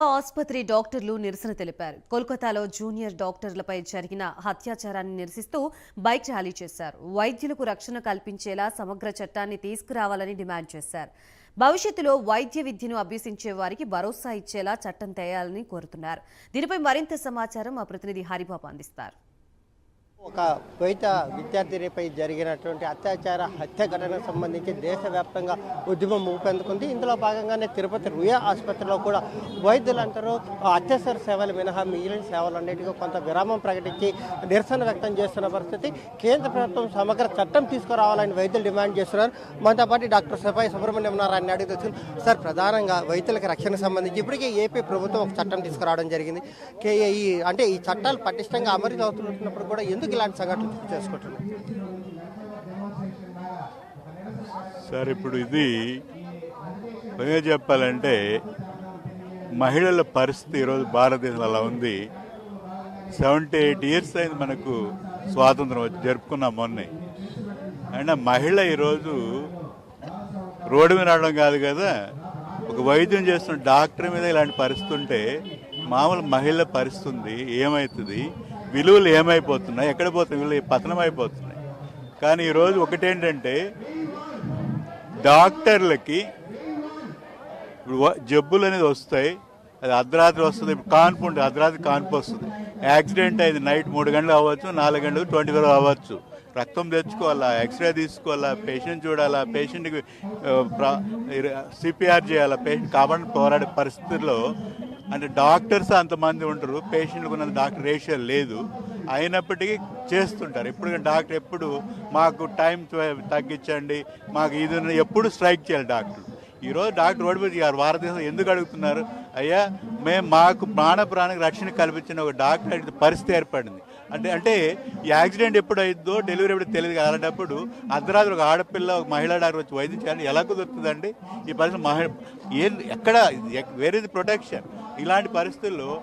ఆసుపత్రి డాక్టర్లు నిరసన తెలిపారు. కోల్కతాలో జూనియర్ డాక్టర్లపై జరిగిన అత్యాచారాన్ని నిరసిస్తూ బైక్ ర్యాలీ చేశారు. వైద్యులకు రక్షణ కల్పించేలా సమగ్ర చట్టాన్ని తీసుకురావాలని డిమాండ్ చేశారు. భవిష్యత్తులో వైద్య విద్యను అభ్యసించే వారికి భరోసా ఇచ్చేలా చట్టం తేయాలని కోరుతున్నారు. దీనిపై మరింత సమాచారం మా ప్రతినిధి హరిబాబు అందిస్తారు. ఒక ద్వైత విద్యార్థినిపై జరిగినటువంటి అత్యాచార హత్య ఘటనకు సంబంధించి దేశవ్యాప్తంగా ఉద్యమం ఊపందుకుంది. ఇందులో భాగంగానే తిరుపతి రుయా ఆసుపత్రిలో కూడా వైద్యులు అంటారు అత్యవసర సేవలు మినహా మిగిలిన సేవలన్నిటికీ కొంత విరామం ప్రకటించి నిరసన వ్యక్తం చేస్తున్న పరిస్థితి. కేంద్ర ప్రభుత్వం సమగ్ర చట్టం తీసుకురావాలని వైద్యులు డిమాండ్ చేస్తున్నారు. మనతో పాటు డాక్టర్ సఫాయి సుబ్రహ్మణ్యం నారాయణ అడిగి సార్ ప్రధానంగా వైద్యులకు రక్షణకు సంబంధించి ఇప్పటికే ఏపీ ప్రభుత్వం ఒక చట్టం తీసుకురావడం జరిగింది. కే- ఈ అంటే ఈ చట్టాలు పటిష్టంగా అమలు అవుతున్నప్పుడు కూడా ఎందుకు ఇలాంటి సంఘటనలు చోటు సార్ ఇప్పుడు ఇది పైగా చెప్పాలంటే మహిళల పరిస్థితి ఈరోజు భారతదేశంలో అలా ఉంది. సెవెంటీ ఎయిట్ ఇయర్స్ అయింది మనకు స్వాతంత్రం వచ్చి జరుపుకున్నాం మొన్నే. అండ్ మహిళ ఈరోజు రోడ్డు మీద రావడం కాదు కదా ఒక వైద్యం చేస్తున్న డాక్టర్ మీద ఇలాంటి పరిస్థితి ఉంటే మామూలు మహిళ పరిస్థితి ఉంది ఏమవుతుంది విలువలు ఏమైపోతున్నాయి? ఎక్కడ పోతున్నాయి? విలువలు పతనం అయిపోతున్నాయి. కానీ ఈరోజు ఒకటేంటంటే డాక్టర్లకి ఇప్పుడు జబ్బులు అనేది వస్తాయి. అది అర్ధరాత్రి వస్తుంది. ఇప్పుడు కాన్పు ఉంటుంది అర్ధరాత్రి కాన్పు వస్తుంది. యాక్సిడెంట్ అయింది నైట్ మూడు గంటలు అవ్వచ్చు నాలుగు గంటలు ట్వంటీ ఫోర్ అవ్వచ్చు. రక్తం తెచ్చుకోవాలా? ఎక్స్రే తీసుకోవాలా? పేషెంట్ చూడాలా? పేషెంట్కి సిపిఆర్ చేయాలా? పేషెంట్ కాబట్టి పోరాడే పరిస్థితుల్లో అంటే డాక్టర్స్ అంతమంది ఉంటారు పేషెంట్లకు ఉన్న డాక్టర్ రేషియో లేదు. అయినప్పటికీ చేస్తుంటారు. ఎప్పుడు డాక్టర్ ఎప్పుడు మాకు టైం తగ్గించండి మాకు ఇది ఎప్పుడు స్ట్రైక్ చేయాలి డాక్టర్. ఈరోజు డాక్టర్ రోడ్డు మీద గారు భారతదేశం ఎందుకు అడుగుతున్నారు? అయ్యా మేము మాకు ప్రాణ ప్రాణానికి రక్షణ కల్పించిన ఒక డాక్టర్ అడిగితే పరిస్థితి ఏర్పడింది. అంటే అంటే ఈ యాక్సిడెంట్ ఎప్పుడు అయిందో డెలివరీ ఎప్పుడు తెలియదు కదా. అలాంటప్పుడు అర్ధరాత్రి ఒక ఆడపిల్ల ఒక మహిళా డాక్టర్ వచ్చి వైద్యం చేయాలి. ఎలా కుదురుతుందండి? ఈ పరిస్థితి మహి ఏ ఎక్కడ వేర్ ఇస్ ప్రొటెక్షన్. ఇలాంటి పరిస్థితుల్లో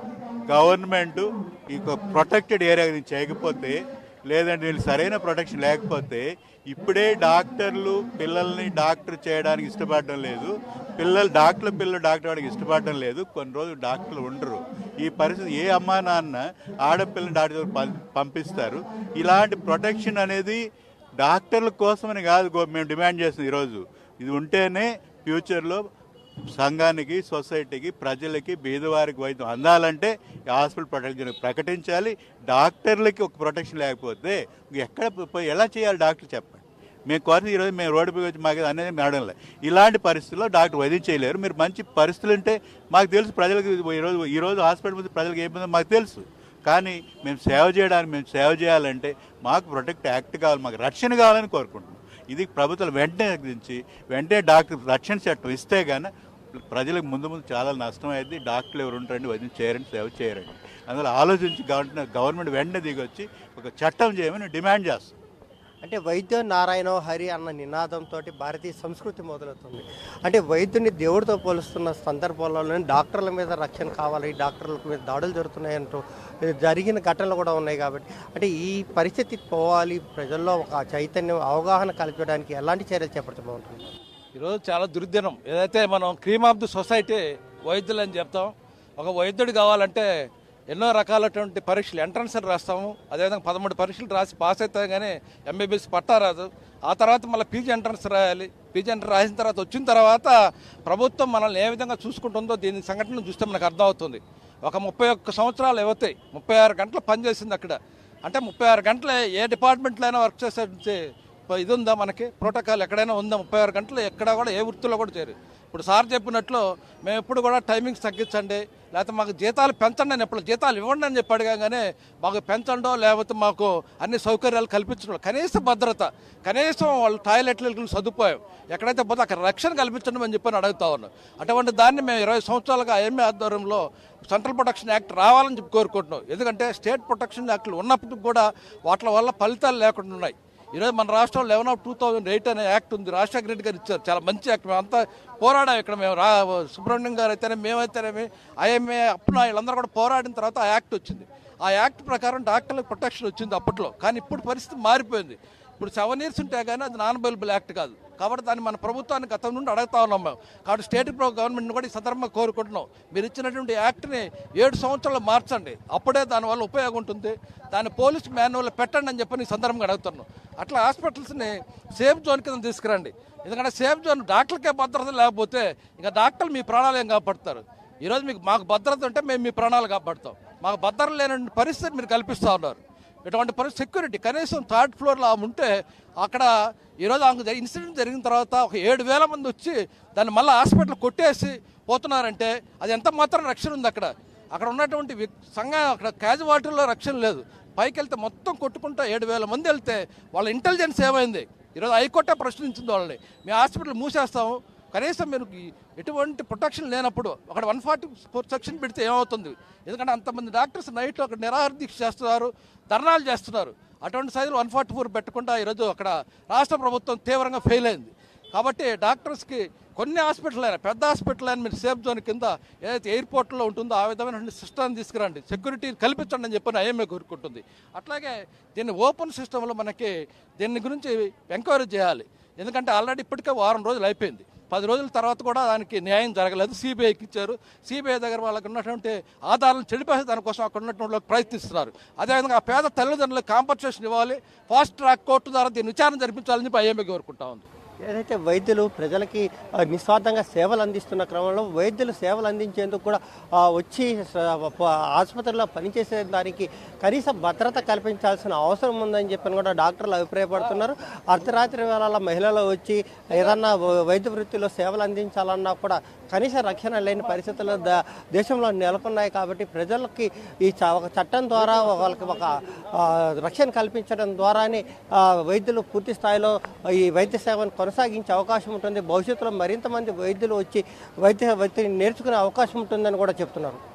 గవర్నమెంట్ ఈ ప్రొటెక్టెడ్ ఏరియా చేయకపోతే లేదంటే వీళ్ళు సరైన ప్రొటెక్షన్ లేకపోతే ఇప్పుడే డాక్టర్లు పిల్లల్ని డాక్టర్ చేయడానికి ఇష్టపడడం లేదు. పిల్లలు డాక్టర్ పిల్లలు డాక్టర్ అవడానికి ఇష్టపడడం లేదు. కొన్ని రోజులు డాక్టర్లు ఉండరు. ఈ పరిస్థితి ఏ అమ్మా నాన్న ఆడపిల్లని డాక్టర్ పంపిస్తారు? ఇలాంటి ప్రొటెక్షన్ అనేది డాక్టర్ల కోసమని కాదు గో- మేము డిమాండ్ చేస్తుంది ఈరోజు. ఇది ఉంటేనే ఫ్యూచర్లో సంఘానికి సొసైటీకి ప్రజలకి బీదవారికి వైద్యం అందాలంటే ఈ హాస్పిటల్ ప్రొటెక్షన్ ప్రకటించాలి. డాక్టర్లకి ఒక ప్రొటెక్షన్ లేకపోతే ఎక్కడ పోయి ఎలా చేయాలి డాక్టర్ చెప్పండి. మేము కోరిన ఈరోజు మేము రోడ్డు వచ్చి మాకు అనేది మేడం లేదు ఇలాంటి పరిస్థితుల్లో డాక్టర్ వైద్యం చేయలేరు. మీరు మంచి పరిస్థితులు ఉంటే మాకు తెలుసు ప్రజలకు ఈరోజు ఈరోజు హాస్పిటల్ ముందు ప్రజలకు ఏ మాకు తెలుసు. కానీ మేము సేవ చేయడానికి మేము సేవ చేయాలంటే మాకు ప్రొటెక్ట్ యాక్ట్ కావాలి మాకు రక్షణ కావాలని కోరుకుంటున్నాం. ఇది ప్రభుత్వం వెంటనే గురించి వెంటనే డాక్టర్ రక్షణ చట్టం ఇస్తే కానీ ప్రజలకు ముందు ముందు చాలా నష్టం అయింది డాక్టర్లు ఎవరు ఉంటారండి? వైద్యం చేయరండి సేవ చేయరండి. అందువల్ల ఆలోచించి గవర్నమెంట్ గవర్నమెంట్ వెంటనే దిగొచ్చి ఒక చట్టం చేయమని డిమాండ్ చేస్తాం. అంటే వైద్య నారాయణ హరి అన్న నినాదంతో భారతీయ సంస్కృతి మొదలవుతుంది. అంటే వైద్యుని దేవుడితో పోలుస్తున్న సందర్భాల్లో డాక్టర్ల మీద రక్షణ కావాలి డాక్టర్ల మీద దాడులు జరుగుతున్నాయి అంటూ జరిగిన ఘటనలు కూడా ఉన్నాయి కాబట్టి. అంటే ఈ పరిస్థితి పోవాలి ప్రజల్లో ఒక చైతన్యం అవగాహన కల్పించడానికి ఎలాంటి చర్యలు చేపడితే బాగుంటుంది? ఈరోజు చాలా దుర్దినం. ఏదైతే మనం క్రీమ్ ఆఫ్ ది సొసైటీ వైద్యులు అని చెప్తాం ఒక వైద్యుడు కావాలంటే ఎన్నో రకాలటువంటి పరీక్షలు ఎంట్రన్స్ అని రాస్తాము. అదేవిధంగా పదమూడు పరీక్షలు రాసి పాస్ అవుతాం కానీ ఎంబీబీఎస్ పట్టా రాదు. ఆ తర్వాత మళ్ళీ పీజీ ఎంట్రన్స్ రాయాలి. పీజీ ఎంట్రన్స్ రాసిన తర్వాత వచ్చిన తర్వాత ప్రభుత్వం మనల్ని ఏ విధంగా చూసుకుంటుందో దీని సంఘటన చూస్తే మనకు అర్థమవుతుంది. ఒక ముప్పై ఒక్క సంవత్సరాలు అవుతాయి ముప్పై ఆరు గంటలు పనిచేసింది అక్కడ అంటే ముప్పై ఆరు గంటలే ఏ డిపార్ట్మెంట్లో అయినా వర్క్ చేసే ఇది ఉందా మనకి? ప్రోటోకాల్ ఎక్కడైనా ఉందా? ముప్పై ఆరు గంటలు ఎక్కడ కూడా ఏ వృత్తిలో కూడా చేరు ఇప్పుడు సార్ చెప్పినట్లు మేము ఎప్పుడు కూడా టైమింగ్స్ తగ్గించండి. లేకపోతే మాకు జీతాలు పెంచండి అని ఎప్పుడు జీతాలు ఇవ్వండి అని చెప్పి అడగానే మాకు పెంచండో లేకపోతే మాకు అన్ని సౌకర్యాలు కల్పించడం కనీస భద్రత కనీసం వాళ్ళు టాయిలెట్లకు సదుపాయం ఎక్కడైతే పోతే అక్కడ రక్షణ కల్పించండి అని చెప్పి అడుగుతా ఉన్నాం అటువంటి దాన్ని మేము ఇరవై సంవత్సరాలుగా ఐఎంఏ ఆధ్వర్యంలో సెంట్రల్ ప్రొటెక్షన్ యాక్ట్ రావాలని చెప్పి కోరుకుంటున్నాం. ఎందుకంటే స్టేట్ ప్రొటెక్షన్ యాక్ట్లు ఉన్నప్పటికి కూడా వాటి వల్ల ఫలితాలు లేకుండా ఉన్నాయి. ఈరోజు మన రాష్ట్రంలో eleven of two thousand eight అనే యాక్ట్ ఉంది. రాజశేఖర రెడ్డి గారు ఇచ్చారు. చాలా మంచి యాక్ట్. మేము అంతా పోరాడాం ఇక్కడ. మేము రా సుబ్రహ్మణ్యం గారు అయితేనే మేమైతేనేమి ఐఎంఏ అప్పుడు వీళ్ళందరూ కూడా పోరాడిన తర్వాత ఆ యాక్ట్ వచ్చింది. ఆ యాక్ట్ ప్రకారం డాక్టర్లకు ప్రొటెక్షన్ వచ్చింది అప్పట్లో. కానీ ఇప్పుడు పరిస్థితి మారిపోయింది. ఇప్పుడు సెవెన్ ఇయర్స్ ఉంటే కానీ అది నాన్ అవైలబుల్ యాక్ట్ కాదు. కాబట్టి దాన్ని మన ప్రభుత్వాన్ని గతం నుండి అడుగుతా ఉన్నాం మేము. కాబట్టి స్టేట్ గవర్నమెంట్ని కూడా ఈ సందర్భంగా కోరుకుంటున్నాం. మీరు ఇచ్చినటువంటి యాక్ట్ని ఏడు సంవత్సరాలు మార్చండి. అప్పుడే దానివల్ల ఉపయోగం ఉంటుంది. దాన్ని పోలీస్ మాన్యువల్ పెట్టండి అని చెప్పి ఈ సందర్భంగా అడుగుతున్నాం. అట్లా హాస్పిటల్స్ని సేఫ్ జోన్ కింద తీసుకురండి. ఎందుకంటే సేఫ్ జోన్ డాక్టర్కే భద్రత లేకపోతే ఇంకా డాక్టర్లు మీ ప్రాణాలు ఏం కాపాడతారు. ఈరోజు మీకు మాకు భద్రత ఉంటే మేము మీ ప్రాణాలు కాపాడుతాం. మాకు భద్రత లేని పరిస్థితి మీరు కల్పిస్తూ ఉన్నారు. ఇటువంటి పరిస్థితి సెక్యూరిటీ కనీసం థర్డ్ ఫ్లోర్లో ఆమె ఉంటే అక్కడ ఈరోజు ఆమెకు ఇన్సిడెంట్ జరిగిన తర్వాత ఒక ఏడు వేల మంది వచ్చి దాన్ని మళ్ళీ హాస్పిటల్ కొట్టేసి పోతున్నారంటే అది ఎంత మాత్రం రక్షణ ఉంది అక్కడ? అక్కడ ఉన్నటువంటి వ్యక్- సంఘం అక్కడ క్యాజువాలిటీలో రక్షణ లేదు. పైకి వెళ్తే మొత్తం కొట్టుకుంటా ఏడు వేల మంది వెళ్తే వాళ్ళ ఇంటెలిజెన్స్ ఏమైంది? ఈరోజు హైకోర్టే ప్రశ్నించింది వాళ్ళని. మీ హాస్పిటల్ మూసేస్తాము కనీసం మీరు ఎటువంటి ప్రొటెక్షన్ లేనప్పుడు అక్కడ వన్ ఫార్టీ ఫోర్ సెక్షన్ పెడితే ఏమవుతుంది? ఎందుకంటే అంతమంది డాక్టర్స్ నైట్లో అక్కడ నిరాహార దీక్ష చేస్తున్నారు ధర్నాలు చేస్తున్నారు. అటువంటి సైజులు వన్ ఫార్టీ ఫోర్ పెట్టకుండా ఈరోజు అక్కడ రాష్ట్ర ప్రభుత్వం తీవ్రంగా ఫెయిల్ అయింది. కాబట్టి డాక్టర్స్కి కొన్ని హాస్పిటల్ అయినా పెద్ద హాస్పిటల్ అయినా మీరు సేఫ్ జోన్ కింద ఏదైతే ఎయిర్పోర్ట్లో ఉంటుందో ఆ విధమైన సిస్టమ్ తీసుకురండి. సెక్యూరిటీ కల్పించండి అని చెప్పి ఐఎంఏ కోరుకుంటుంది. అట్లాగే దీన్ని ఓపెన్ సిస్టంలో మనకి దీని గురించి ఎంక్వైరీ చేయాలి. ఎందుకంటే ఆల్రెడీ ఇప్పటికే వారం రోజులు అయిపోయింది. పది రోజుల తర్వాత కూడా దానికి న్యాయం జరగలేదు. సిబిఐకి ఇచ్చారు సిబిఐ దగ్గర వాళ్ళకి ఉన్నటువంటి ఆధారాలను చెడిపేసి దానికోసం అక్కడ ఉన్నటువంటి ప్రయత్నిస్తున్నారు. అదేవిధంగా ఆ పేద తల్లిదండ్రులకు కాంపన్సేషన్ ఇవ్వాలి. ఫాస్ట్ ట్రాక్ కోర్టు ద్వారా దీన్ని విచారణ జరిపించాలని చెప్పి ఐఎంఏ కోరుకుంటా ఉంది. ఏదైతే వైద్యులు ప్రజలకి నిస్వార్థంగా సేవలు అందిస్తున్న క్రమంలో వైద్యులు సేవలు అందించేందుకు కూడా వచ్చి ఆసుపత్రిలో పనిచేసే దానికి కనీస భద్రత కల్పించాల్సిన అవసరం ఉందని చెప్పని కూడా డాక్టర్లు అభిప్రాయపడుతున్నారు. అర్ధరాత్రి వేళల మహిళలు వచ్చి ఏదన్నా వైద్య వృత్తిలో సేవలు అందించాలన్నా కూడా కనీస రక్షణ లేని పరిస్థితులు ద- దేశంలో నెలకొన్నాయి కాబట్టి ప్రజలకి ఈ చ- ఒక చట్టం ద్వారా వాళ్ళకి ఒక రక్షణ కల్పించడం ద్వారానే వైద్యులు పూర్తి స్థాయిలో ఈ వైద్య సేవను కొనసాగించే అవకాశం ఉంటుంది. భవిష్యత్తులో మరింత మంది వైద్యులు వచ్చి వైద్య వైద్యం నేర్చుకునే అవకాశం ఉంటుందని కూడా చెప్తున్నారు.